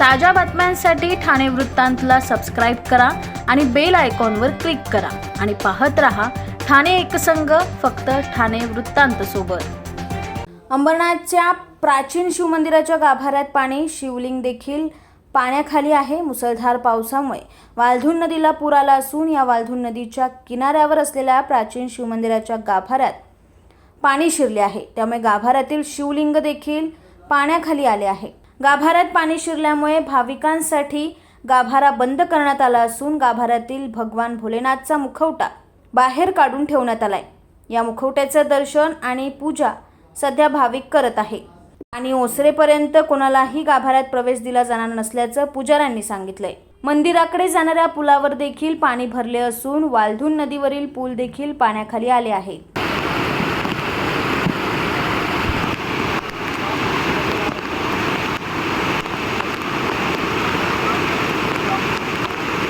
ताज्या बातम्यांसाठी ठाणे वृत्तांतला सबस्क्राईब करा आणि बेल आयकॉनवर क्लिक करा. आणि पाहत रहा ठाणे एकसंघ फक्त ठाणे वृत्तांत सोबत. अंबरनाथच्या प्राचीन शिवमंदिराच्या गाभाऱ्यात पाणी शिवलिंग देखील पाण्याखाली आहे मुसळधार पावसामुळे. वालधून नदीला पूर आला असून या वालधून नदीच्या किनाऱ्यावर असलेल्या प्राचीन शिवमंदिराच्या गाभाऱ्यात पाणी शिरले आहे. त्यामुळे गाभाऱ्यातील शिवलिंग देखील पाण्याखाली आले आहे. गाभाऱ्यात पाणी शिरल्यामुळे भाविकांसाठी गाभारा बंद करण्यात आला असून गाभाऱ्यातील भगवान भोलेनाथचा मुखवटा बाहेर काढून ठेवण्यात आलाय. या मुखवट्याचं दर्शन आणि पूजा सध्या भाविक करत आहे. आणि ओसरेपर्यंत कोणालाही गाभाऱ्यात प्रवेश दिला जाणार नसल्याचं पुजाऱ्यांनी सांगितलंय. मंदिराकडे जाणाऱ्या पुलावर देखील पाणी भरले असून वालधून नदीवरील पूल देखील पाण्याखाली आले आहे.